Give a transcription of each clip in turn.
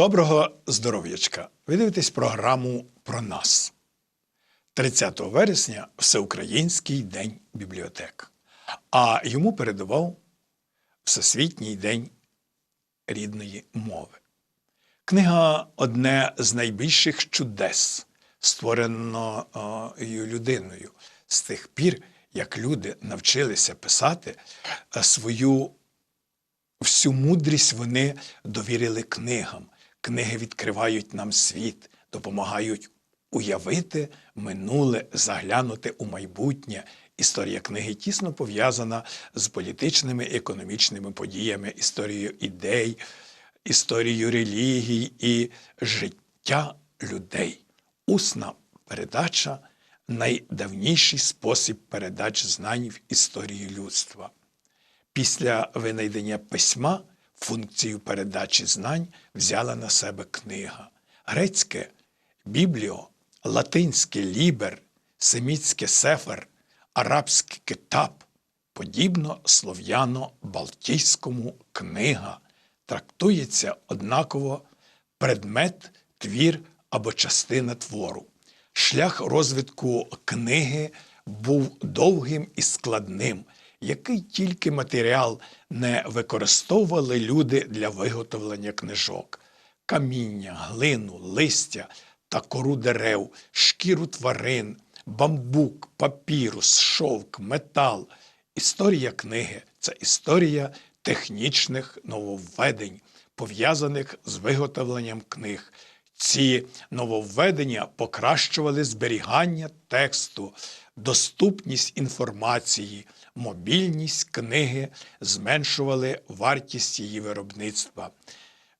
Доброго здоров'ячка! Ви дивитесь програму про нас. 30 вересня Всеукраїнський день бібліотек, а йому передавав Всесвітній день рідної мови. Книга одне з найбільших чудес, створеної людиною з тих пір, як люди навчилися писати е, свою всю мудрість вони довірили книгам. Книги відкривають нам світ, допомагають уявити минуле, заглянути у майбутнє. Історія книги тісно пов'язана з політичними і економічними подіями, історією ідей, історією релігій і життя людей. Усна передача найдавніший спосіб передач знань в історії людства. Після винайдення письма функцію передачі знань взяла на себе книга. Грецьке бібліо, латинське лібер, семітське сефер, арабське китаб, подібно слов'яно-балтійському книга, трактується однаково предмет, твір або частина твору. Шлях розвитку книги був довгим і складним, який тільки матеріал не використовували люди для виготовлення книжок: каміння, глину, листя та кору дерев, шкіру тварин, бамбук, папірус, шовк, метал. Історія книги це історія технічних нововведень, пов'язаних з виготовленням книг. Ці нововведення покращували зберігання тексту, доступність інформації, мобільність книги, зменшували вартість її виробництва.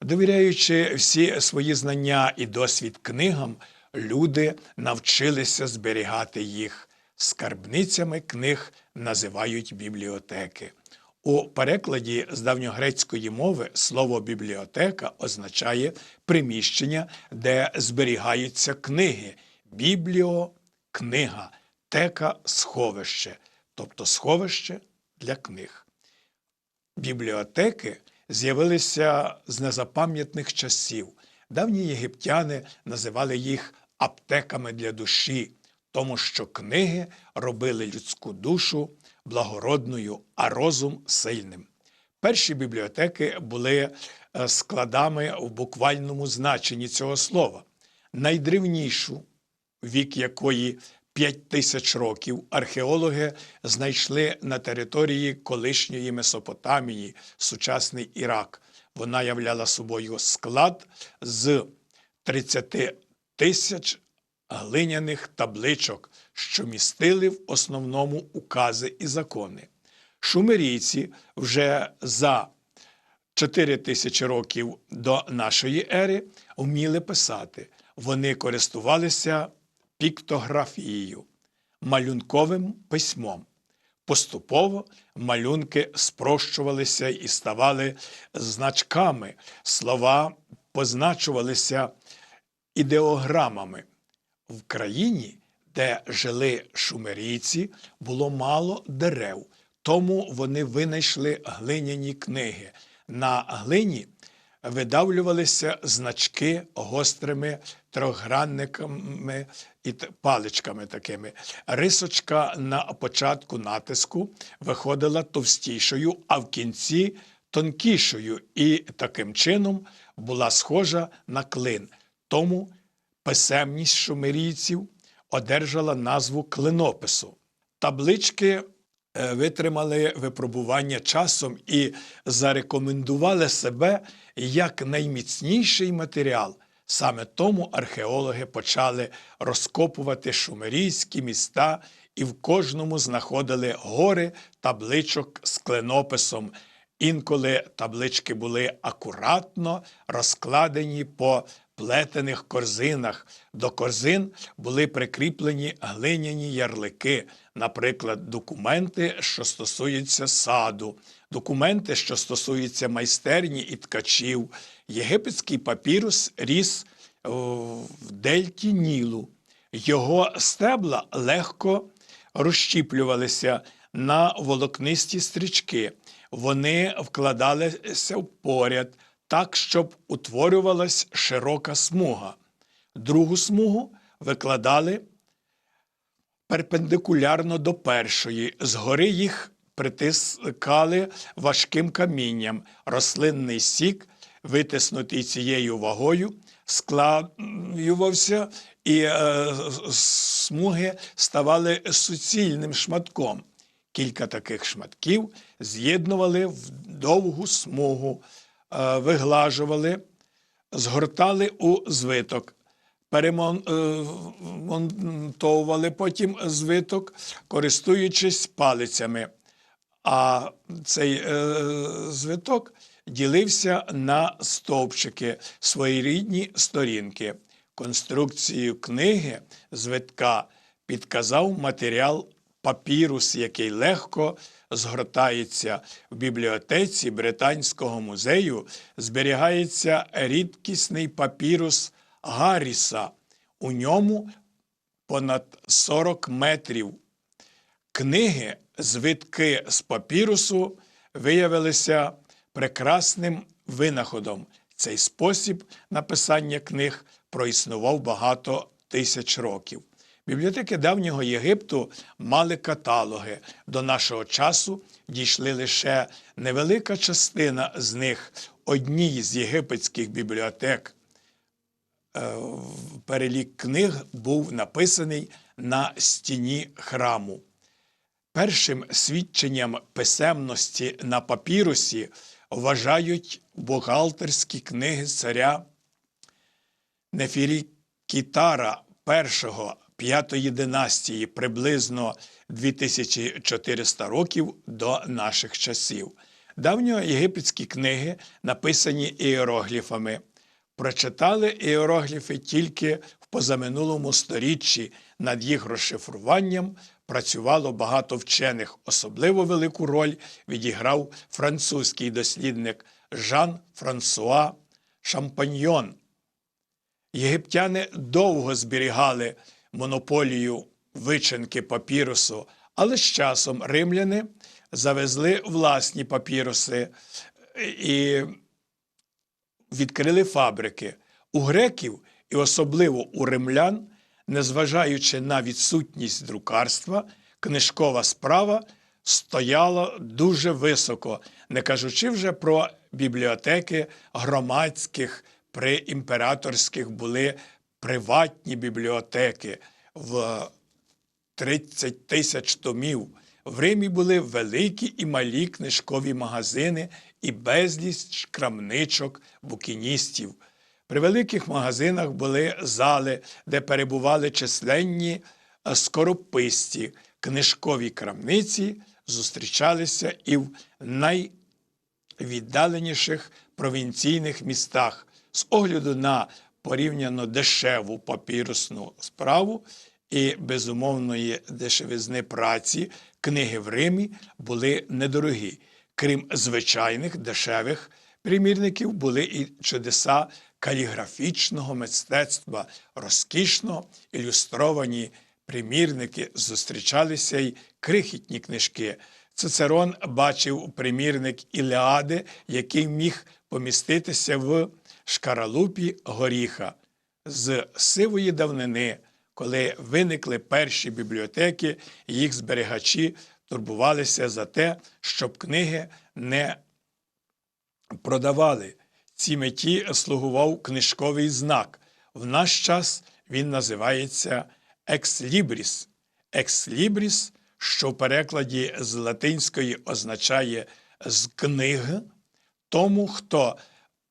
Довіряючи всі свої знання і досвід книгам, люди навчилися зберігати їх. Скарбницями книг називають бібліотеки. У перекладі з давньогрецької мови слово бібліотека означає приміщення, де зберігаються книги. Бібліо книга, тека сховище, тобто сховище для книг. Бібліотеки з'явилися з незапам'ятних часів. Давні єгиптяни називали їх аптеками для душі, тому що книги робили людську душу благородною, а розум сильним. Перші бібліотеки були е, складами в буквальному значенні цього слова. Найдревнішу, вік якої 5 тисяч років, археологи знайшли на території колишньої Месопотамії, сучасний Ірак. Вона являла собою склад з 30 тисяч глиняних табличок, що містили в основному укази і закони. Шумерійці вже за 4 тисячі років до нашої ери вміли писати. Вони користувалися піктографією, малюнковим письмом. Поступово малюнки спрощувалися і ставали значками, слова позначувалися ідеограмами. В країні, де жили шумерійці, було мало дерев, тому вони винайшли глиняні книги. На глині видавлювалися значки гострими трьохгранниками і паличками такими. Рисочка на початку натиску виходила товстішою, а в кінці тонкішою, і таким чином була схожа на клин. Тому писемність шумерійців одержала назву клинопису. Таблички е, витримали випробування часом і зарекомендували себе як найміцніший матеріал. Саме тому археологи почали розкопувати шумерійські міста і в кожному знаходили гори табличок з клинописом. Інколи таблички були акуратно розкладені по плетених корзинах. До корзин були прикріплені глиняні ярлики, наприклад, документи, що стосуються саду, документи, що стосуються майстерні і ткачів. Єгипетський папірус ріс в дельті Нілу. Його стебла легко розщіплювалися на волокнисті стрічки. Вони вкладалися поряд так, щоб утворювалась широка смуга. Другу смугу викладали перпендикулярно до першої. Згори їх притискали важким камінням. Рослинний сік, витиснутий цією вагою, склеювався, і е, смуги ставали суцільним шматком. Кілька таких шматків з'єднували в довгу смугу, виглажували, згортали у звиток, перемонтовували потім звиток, користуючись палицями. А цей е, звиток ділився на стовпчики, своєрідні сторінки. Конструкцію книги звитка підказав матеріал папірус, який легко згортається в бібліотеці Британського музею, зберігається рідкісний папірус Гарріса. У ньому понад 40 метрів. Книги, звитки з папірусу виявилися прекрасним винаходом. Цей спосіб написання книг проіснував багато тисяч років. Бібліотеки давнього Єгипту мали каталоги. До нашого часу дійшли лише невелика частина з них. Одній з єгипетських бібліотек е, перелік книг був написаний на стіні храму. Першим свідченням писемності на папірусі вважають бухгалтерські книги царя Нефірікітара I п'ятої династії приблизно 2400 років до наших часів. Давньоєгипетські книги написані іерогліфами. Прочитали іерогліфи тільки в позаминулому сторіччі. Над їх розшифруванням працювало багато вчених. Особливо велику роль відіграв французький дослідник Жан Франсуа Шампаньйон. Єгиптяни довго зберігали монополію вичинки папірусу, але з часом римляни завезли власні папіруси і відкрили фабрики. У греків і особливо у римлян, незважаючи на відсутність друкарства, книжкова справа стояла дуже високо, не кажучи вже про бібліотеки громадських при імператорських були приватні бібліотеки в 30 тисяч томів. В Римі були великі і малі книжкові магазини і безліч крамничок букіністів. При великих магазинах були зали, де перебували численні скорописці. Книжкові крамниці зустрічалися і в найвіддаленіших провінційних містах. З огляду на порівняно дешеву папірусну справу і безумовної дешевизни праці, книги в Римі були недорогі. Крім звичайних дешевих примірників, були і чудеса каліграфічного мистецтва, розкішно ілюстровані примірники, зустрічалися й крихітні книжки. Цицерон бачив примірник Ілеади, який міг поміститися в шкаралупі горіха. З сивої давнини, коли виникли перші бібліотеки, їх зберігачі турбувалися за те, щоб книги не продавали. Цій меті слугував книжковий знак. В наш час він називається екслібріс. Екслібріс, що в перекладі з латинської означає з книг, тому, хто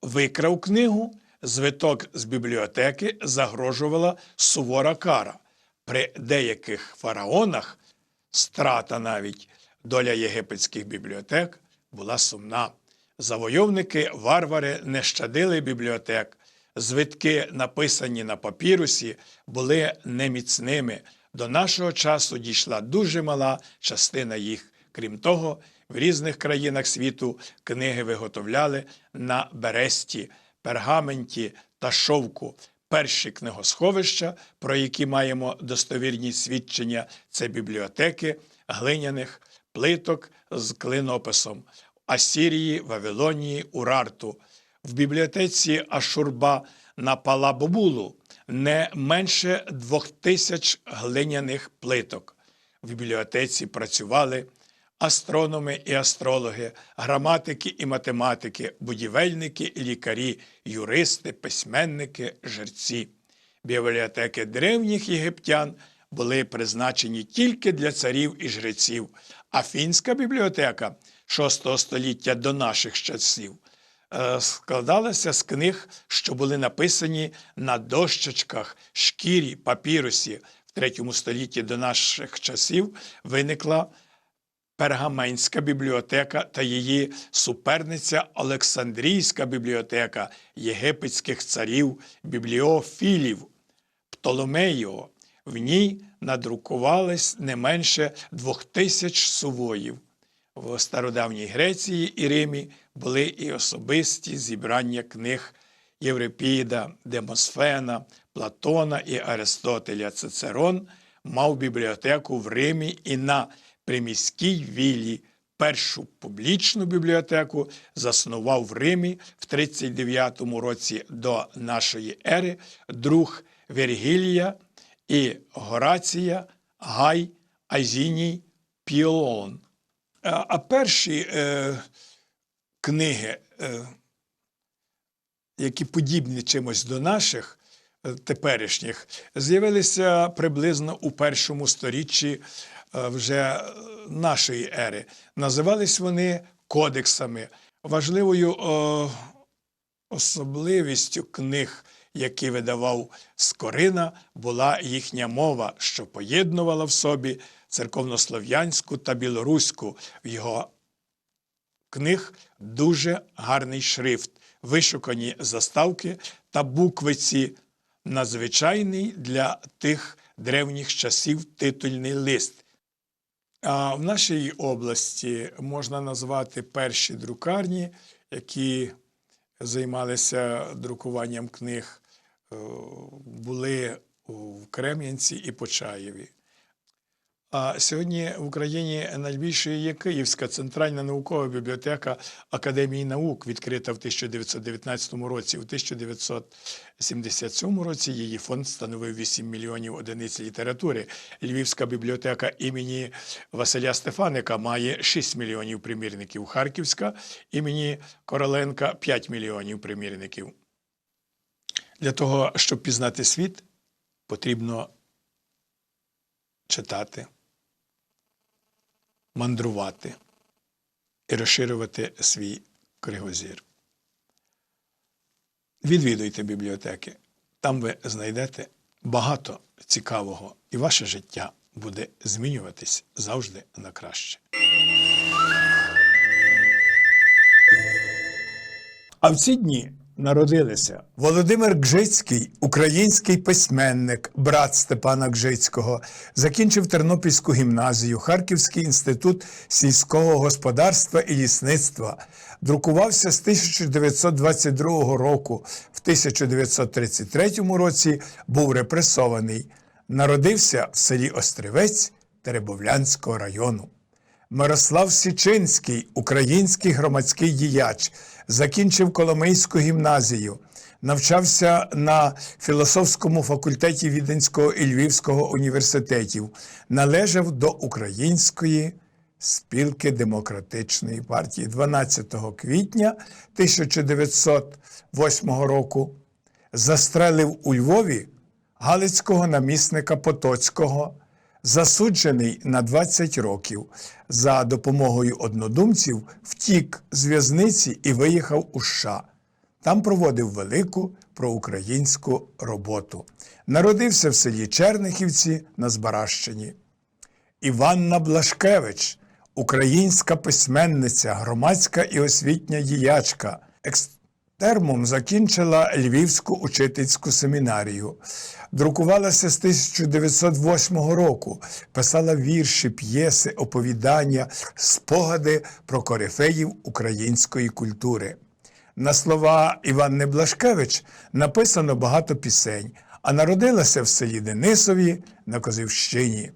викрав книгу, звиток з бібліотеки загрожувала сувора кара. При деяких фараонах страта навіть доля єгипетських бібліотек була сумна. Завойовники варвари не щадили бібліотек. Звитки, написані на папірусі, були неміцними. До нашого часу дійшла дуже мала частина їх. Крім того, в різних країнах світу книги виготовляли на бересті, пергаменті та шовку. Перші книгосховища, про які маємо достовірні свідчення, це бібліотеки глиняних плиток з клинописом Асірії, Вавилонії, Урарту. В бібліотеці Ашурба на Палабобулу не менше двох тисяч глиняних плиток. В бібліотеці працювали астрономи і астрологи, граматики і математики, будівельники і лікарі, юристи, письменники, жерці. Бібліотеки древніх єгиптян були призначені тільки для царів і жреців, а фінська бібліотека VI століття до наших часів е, складалася з книг, що були написані на дощечках, шкірі, папірусі. В третьому столітті до наших часів виникла Пергаменська бібліотека та її суперниця Олександрійська бібліотека єгипетських царів бібліофілів Птоломеїо. В ній надрукувались не менше двох тисяч сувоїв. В стародавній Греції і Римі були і особисті зібрання книг Єврипіда, Демосфена, Платона і Аристотеля. Цицерон мав бібліотеку в Римі і на приміській віллі. Першу публічну бібліотеку заснував в Римі в 39 році до нашої ери друг Вергілія і Горація Гай Азіній Піолон. А перші е, книги, е, які подібні чимось до наших е, теперішніх, з'явилися приблизно у першому сторіччі вже е, нашої ери. Називались вони кодексами. Важливою е, особливістю книг, які видавав Скорина, була їхня мова, що поєднувала в собі церковнослов'янську та білоруську. В його книг дуже гарний шрифт, вишукані заставки та буквиці, надзвичайний для тих древніх часів титульний лист. А в нашій області можна назвати перші друкарні, які займалися друкуванням книг, е, були в Крем'янці і Почаєві. А сьогодні в Україні найбільшою є Київська центральна наукова бібліотека Академії наук, відкрита в 1919 році. У 1977 році її фонд становив 8 мільйонів одиниць літератури. Львівська бібліотека імені Василя Стефаника має 6 мільйонів примірників. Харківська імені Короленка 5 мільйонів примірників. Для того, щоб пізнати світ, потрібно читати мандрувати і розширювати свій кругозір. Відвідуйте бібліотеки. Там ви знайдете багато цікавого, і ваше життя буде змінюватись завжди на краще. А в ці дні народилися Володимир Гжицький, український письменник, брат Степана Гжицького, закінчив Тернопільську гімназію, Харківський інститут сільського господарства і лісництва. Друкувався з 1922 року. В 1933 році був репресований. Народився в селі Острівець Теребовлянського району. Мирослав Січинський, український громадський діяч, закінчив Коломийську гімназію, навчався на філософському факультеті Віденського і Львівського університетів, належав до Української спілки демократичної партії 12 квітня 1908 року. Застрелив у Львові галицького намісника Потоцького засуджений на 20 років. За допомогою однодумців втік з в'язниці і виїхав у США. Там проводив велику проукраїнську роботу. Народився в селі Чернихівці на Збаращині. Іванна Блашкевич, українська письменниця, громадська і освітня діячка. Екстермом закінчила Львівську учительську семінарію. Друкувалася з 1908 року, писала вірші, п'єси, оповідання, спогади про корифеїв української культури. На слова Іванни Блашкевич написано багато пісень, а народилася в селі Денисові на Козівщині.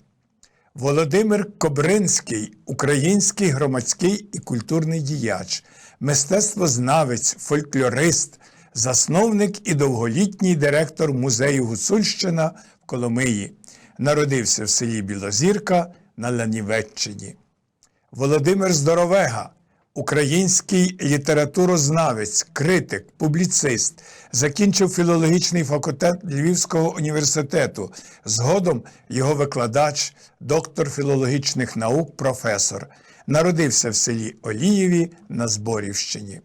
Володимир Кобринський, український громадський і культурний діяч, мистецтвознавець, фольклорист, засновник і довголітній директор музею Гуцульщина в Коломиї. Народився в селі Білозірка на Ланівеччині. Володимир Здоровега, український літературознавець, критик, публіцист, закінчив філологічний факультет Львівського університету. Згодом його викладач, доктор філологічних наук, професор. Народився в селі Олієві на Зборівщині.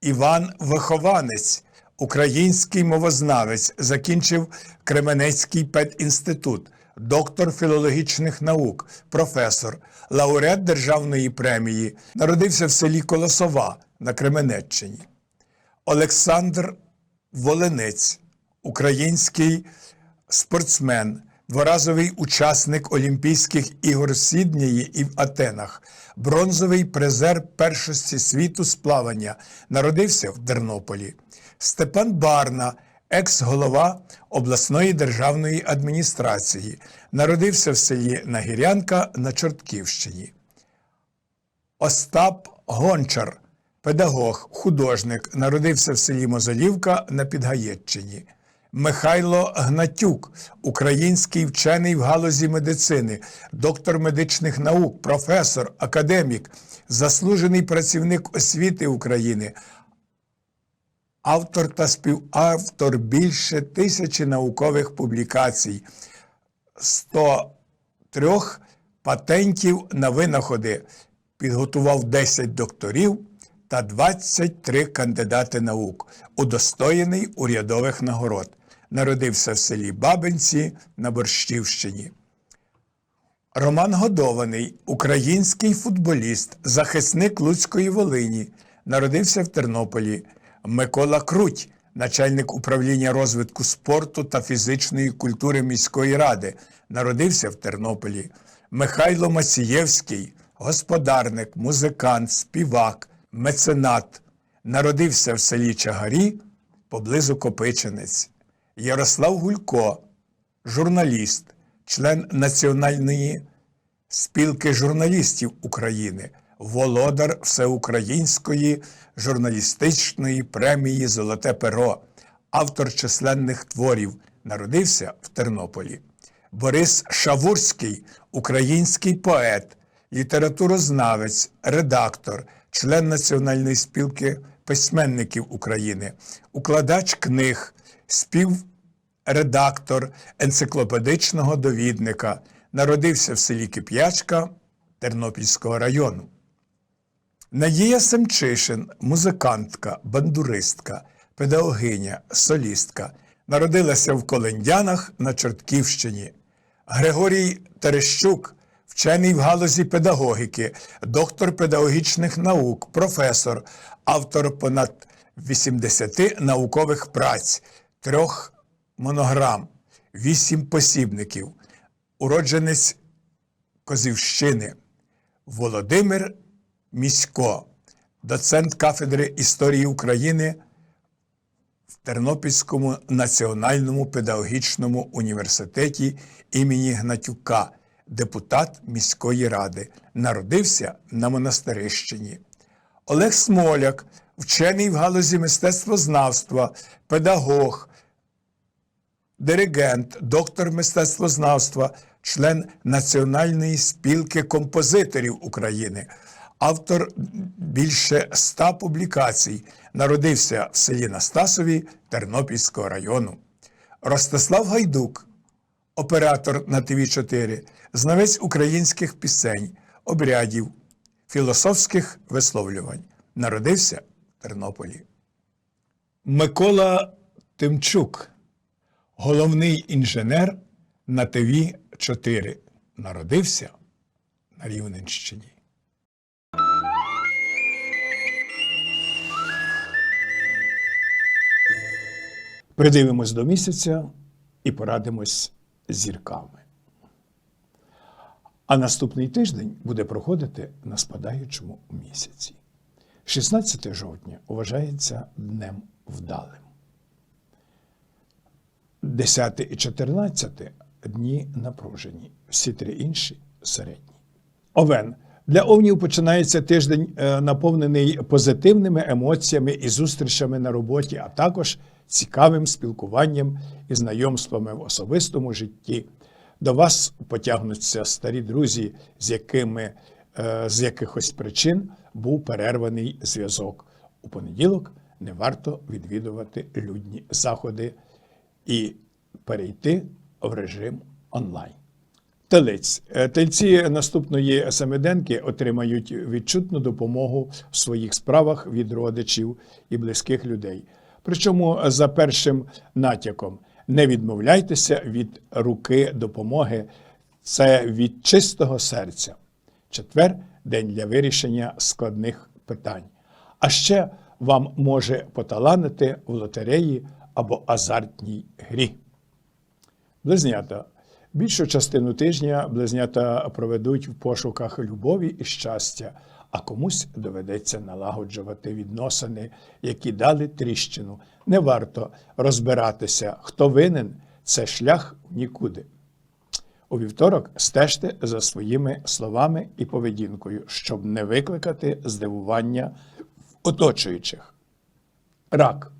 Іван Вихованець, український мовознавець, закінчив Кременецький педінститут, доктор філологічних наук, професор, лауреат Державної премії, народився в селі Колосова на Кременеччині. Олександр Волинець, український спортсмен, дворазовий учасник Олімпійських ігор в Сіднеї і в Атенах, бронзовий призер першості світу з плавання, народився в Тернополі. Степан Барна, екс-голова обласної державної адміністрації, народився в селі Нагірянка на Чортківщині. Остап Гончар, педагог, художник, народився в селі Мозолівка на Підгаєччині. Михайло Гнатюк, український вчений в галузі медицини, доктор медичних наук, професор, академік, заслужений працівник освіти України, автор та співавтор більше тисячі наукових публікацій, 103 патентів на винаходи, підготував 10 докторів та 23 кандидати наук, удостоєний урядових нагород. Народився в селі Бабинці на Борщівщині. Роман Годований, український футболіст, захисник Луцької Волині, народився в Тернополі. Микола Круть, начальник управління розвитку спорту та фізичної культури міської ради, народився в Тернополі. Михайло Мацієвський, господарник, музикант, співак, меценат, народився в селі Чагарі поблизу Копичинець. Ярослав Гулько, журналіст, член Національної спілки журналістів України, володар Всеукраїнської журналістичної премії Золоте перо, автор численних творів, народився в Тернополі. Борис Шавурський, український поет, літературознавець, редактор, член Національної спілки письменників України, укладач книг, співредактор енциклопедичного довідника, народився в селі Кип'ячка Тернопільського району. Надія Семчишин, музикантка, бандуристка, педагогиня, солістка, народилася в Колендянах на Чортківщині. Григорій Терещук, вчений в галузі педагогіки, доктор педагогічних наук, професор, автор понад 80 наукових праць, трьох монограм, вісім посібників, уродженець Козівщини. Володимир Місько, доцент кафедри історії України в Тернопільському національному педагогічному університеті імені Гнатюка, депутат міської ради, народився на Монастирищині. Олег Смоляк, вчений в галузі мистецтвознавства, педагог, диригент, доктор мистецтвознавства, член Національної спілки композиторів України, автор більше ста публікацій, народився в селі Настасові Тернопільського району. Ростислав Гайдук, оператор на ТВ4, знавець українських пісень, обрядів, філософських висловлювань, народився в Тернополі. Микола Тимчук, головний інженер на ТВ 4 народився на Рівненщині. Придивимось до місяця і порадимось зірками. А наступний тиждень буде проходити на спадаючому місяці. 16 жовтня вважається днем вдалим. 10 і 14 дні напружені, всі три інші середній. Овен. Для овнів починається тиждень е, наповнений позитивними емоціями і зустрічами на роботі, а також цікавим спілкуванням і знайомствами в особистому житті. До вас потягнуться старі друзі, з якими е, з якихось причин був перерваний зв'язок. У понеділок не варто відвідувати людні заходи і перейти в режим онлайн. Телець. Е, Тельці наступної семиденки отримають відчутну допомогу в своїх справах від родичів і близьких людей. Причому за першим натяком не відмовляйтеся від руки допомоги. Це від чистого серця. Четвер день для вирішення складних питань. А ще вам може поталанити в лотереї або азартній грі. Близнята. Більшу частину тижня близнята проведуть в пошуках любові і щастя, а комусь доведеться налагоджувати відносини, які дали тріщину. Не варто розбиратися, хто винен це шлях нікуди. У вівторок стежте за своїми словами і поведінкою, щоб не викликати здивування оточуючих. Рак.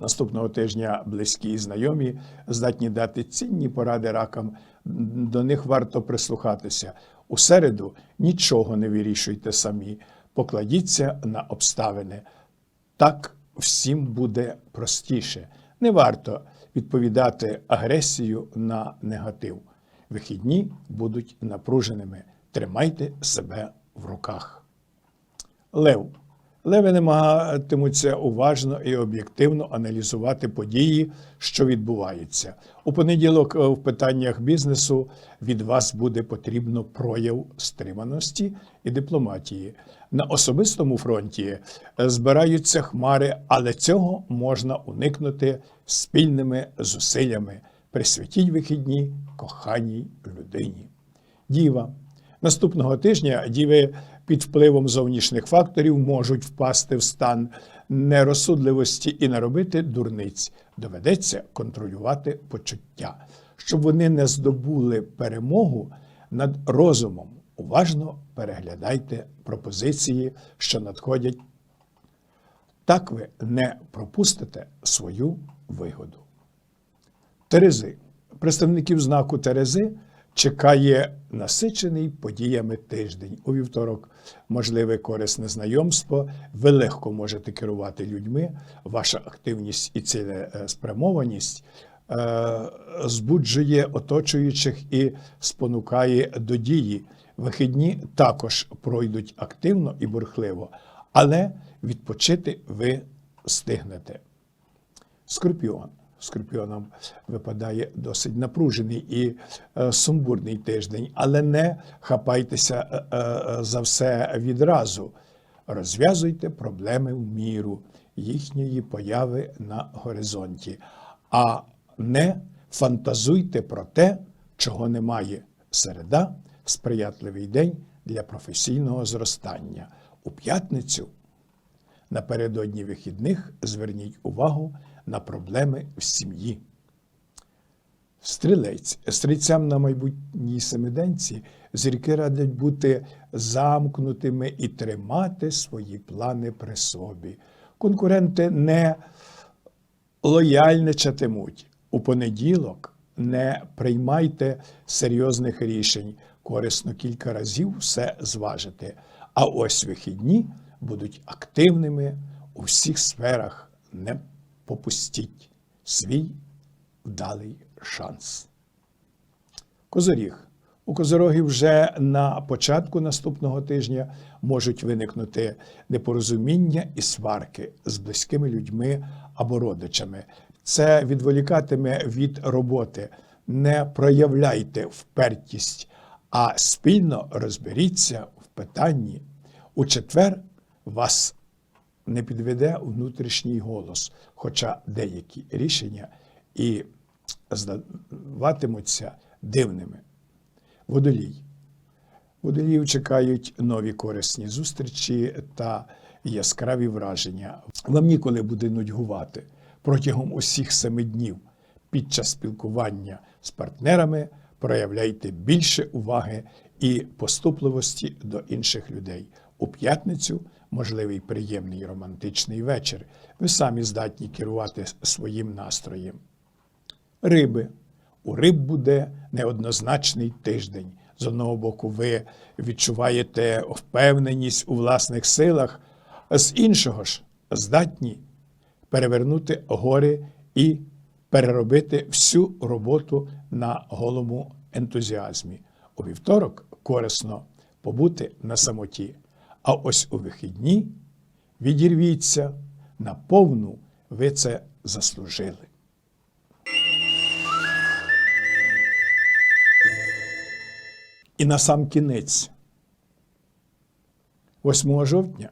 Наступного тижня близькі і знайомі здатні дати цінні поради ракам. До них варто прислухатися. У середу нічого не вирішуйте самі, покладіться на обставини. Так всім буде простіше. Не варто відповідати агресію на негатив. Вихідні будуть напруженими. Тримайте себе в руках. Лев. Леви намагатимуться уважно і об'єктивно аналізувати події, що відбуваються. У понеділок е, в питаннях бізнесу від вас буде потрібно прояв стриманості і дипломатії. На особистому фронті е, збираються хмари, але цього можна уникнути спільними зусиллями. Присвятіть вихідні коханій людині. Діва. Наступного тижня діви під впливом зовнішніх факторів можуть впасти в стан нерозсудливості і наробити дурниць. Доведеться контролювати почуття, щоб вони не здобули перемогу над розумом. Уважно переглядайте пропозиції, що надходять. Так ви не пропустите свою вигоду. Терези. Представників знаку Терези чекає насичений подіями тиждень. У вівторок можливе корисне знайомство. Ви легко можете керувати людьми. Ваша активність і цілеспрямованість е, збуджує оточуючих і спонукає до дії. Вихідні також пройдуть активно і бурхливо, але відпочити ви встигнете. Скорпіон. Скорпіонам випадає досить напружений і е, сумбурний тиждень, але не хапайтеся е, е, за все відразу. Розв'язуйте проблеми в міру їхньої появи на горизонті, а не фантазуйте про те, чого немає. Середа сприятливий день для професійного зростання. У п'ятницю напередодні вихідних зверніть увагу на проблеми в сім'ї. Стрілець. Стрільцям на майбутній семиденці зірки радять бути замкнутими і тримати свої плани при собі. Конкуренти не лояльничатимуть. У понеділок не приймайте серйозних рішень, корисно кілька разів все зважити. А ось вихідні будуть активними у всіх сферах. Не попустіть свій вдалий шанс. Козоріг. У козорогів вже на початку наступного тижня можуть виникнути непорозуміння і сварки з близькими людьми або родичами. Це відволікатиме від роботи. Не проявляйте впертість, а спільно розберіться в питанні. У четвер вас не підведе внутрішній голос, хоча деякі рішення і здаватимуться дивними. Водолій. Водоліїв чекають нові корисні зустрічі та яскраві враження. Вам ніколи буде нудьгувати протягом усіх семи днів під час спілкування з партнерами проявляйте більше уваги і поступливості до інших людей. У п'ятницю можливий приємний романтичний вечір. Ви самі здатні керувати своїм настроєм. Риби. У риб буде неоднозначний тиждень. З одного боку, ви відчуваєте впевненість у власних силах, а з іншого ж здатні перевернути гори і переробити всю роботу на голому ентузіазмі. У вівторок корисно побути на самоті, а ось у вихідні відірвіться на повну, ви це заслужили. І на сам кінець, 8 жовтня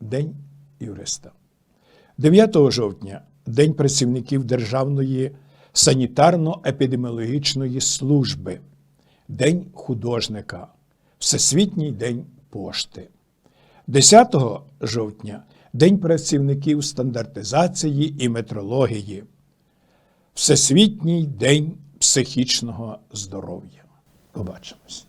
День юриста. 9 жовтня День працівників Державної санітарно-епідеміологічної служби, День художника, Всесвітній день пошти. 10 жовтня День працівників стандартизації і метрології, Всесвітній день психічного здоров'я. Побачимось.